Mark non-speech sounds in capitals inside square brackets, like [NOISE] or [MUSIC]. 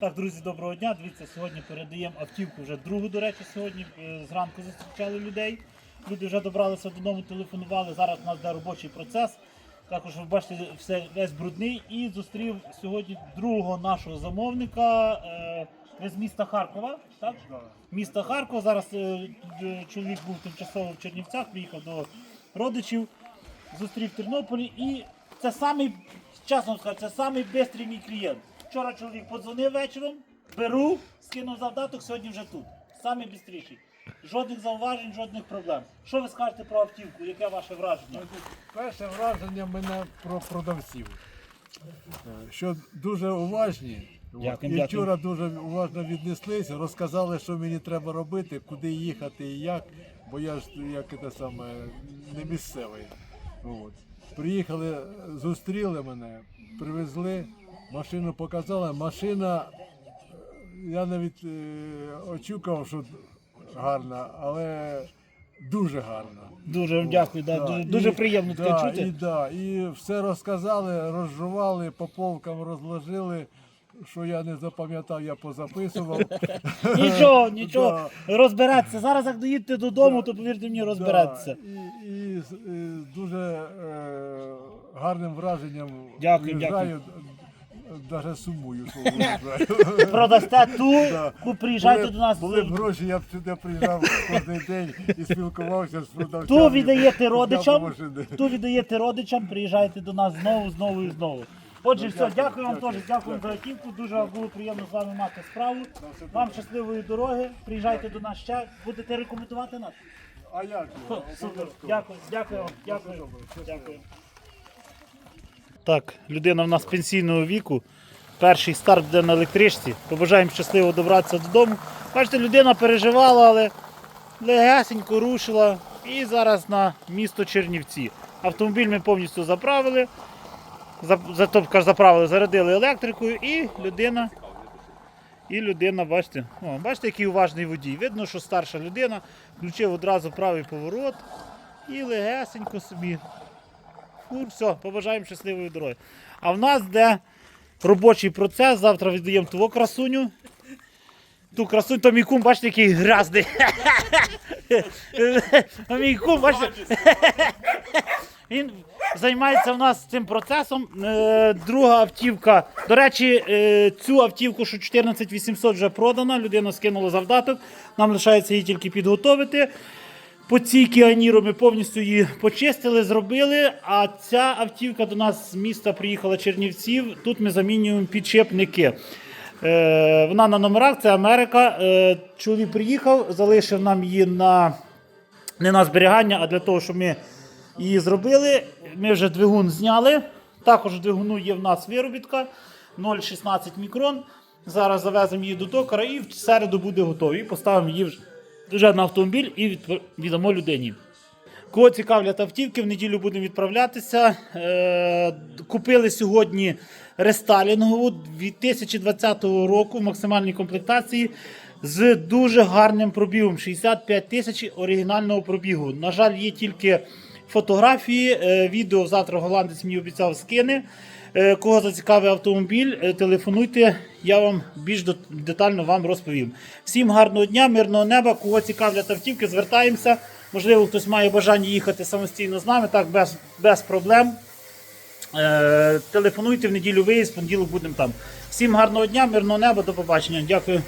Так, друзі, доброго дня. Дивіться, сьогодні передаємо автівку вже другу, до речі, сьогодні. Е, Зранку зустрічали людей. Люди вже добралися додому, телефонували. Зараз у нас йде робочий процес. Також ви бачите, все весь брудний. І зустрів сьогодні другого нашого замовника. Е, ви з міста Харкова, так? Міста Харкова. Зараз е, е, чоловік був тимчасово в Чернівцях, приїхав до родичів, зустрів в Тернополі. І це самий, чесно скажу, це самий бистрий мій клієнт. Вчора чоловік подзвонив вечором, беру, скинув завдаток, сьогодні вже тут. Самий бистріший. Жодних зауважень, жодних проблем. Що ви скажете про автівку? Яке ваше враження? Перше враження в мене про продавців. Що дуже уважні. Дякую, і дякую. вчора дуже уважно віднеслись, розказали, що мені треба робити, куди їхати і як, бо я ж як це саме не місцевий. От. Приїхали, зустріли мене, привезли, машину показали. Машина, е, я навіть е, очікував, що гарна, але дуже гарна. Дуже вам дякую, да, дуже, дуже і- приємно таке да, чути. І, да, і все розказали, розжували, по полкам розложили. Що я не запам'ятав, я позаписував. [LAUGHS] Нічого, [LAUGHS] нічого. Да. Розбереться. Зараз як доїдете додому, то повірте мені, розбереться. Да, і, і, і дуже е, гарним враженням Дякую, виїжджаю, навіть сумую, виїжджаю. [LAUGHS] Продасте ту, [LAUGHS] Да. ку- приїжджайте Були- до нас. Були б гроші, я б сюди приїжджав кожен день і спілкувався з продавцями. Ту віддаєте родичам, машини. ту віддаєте родичам, приїжджайте до нас знову, знову і знову. Отже, Ну, все, дякую, дякую вам дякую, теж, дякую за автівку. Дуже було приємно з вами мати справу. Вам щасливої дороги. Приїжджайте до нас ще. Будете рекомендувати нас? А як? Супер. Дякую, дякую вам, дякую. Дякую. Так, людина в нас пенсійного віку. Перший старт буде на електричці. Побажаємо щасливо добратися додому. Бачите, людина переживала, але легесенько рушила. І зараз на місто Чернівці. Автомобіль ми повністю заправили. За, за, тобто, заправили, зарядили електрикою і людина. І людина, бачите, о, бачите, який уважний водій. Видно, що старша людина включив одразу правий поворот і легесенько собі. Фу, все, побажаємо щасливої дороги. А в нас де робочий процес. Завтра віддаємо ту красуню. Ту красуню, то мій кум, бачите, який грязний. [LAUGHS] Мій кум, бачите, [LAUGHS] він займається в нас цим процесом. Е, Друга автівка. До речі, е, цю автівку, що 14800 вже продана, людина скинула завдаток. Нам лишається її тільки підготовити. По цій Кіаніру ми повністю її почистили, зробили. А ця автівка до нас з міста приїхала Чернівців. Тут ми замінюємо підшипники. Е, вона на номерах, це Америка. Е, чоловік приїхав, залишив нам її на не на зберігання, а для того, щоб ми її зробили. Ми вже двигун зняли. Також двигуну є в нас виробітка 0,16 мікрон. Зараз завеземо її до токара і в середу буде готові. І поставимо її вже- вже на автомобіль і віддамо людині. Кого цікавлять автівки, в неділю будемо відправлятися. Е, купили сьогодні рестайлінгову 2020 року в максимальній комплектації з дуже гарним пробігом 65 тисяч оригінального пробігу. На жаль, є тільки фотографії. Е, відео завтра голландець мені обіцяв скине. Е, Кого зацікавив автомобіль, е, телефонуйте, я вам більш детально вам розповім. Всім гарного дня, мирного неба. Кого цікавлять автівки, звертаємося. Можливо, хтось має бажання їхати самостійно з нами, так без, без проблем. Телефонуйте в неділю виїзд, в понеділок будемо там. Всім гарного дня, мирного неба, до побачення. Дякую.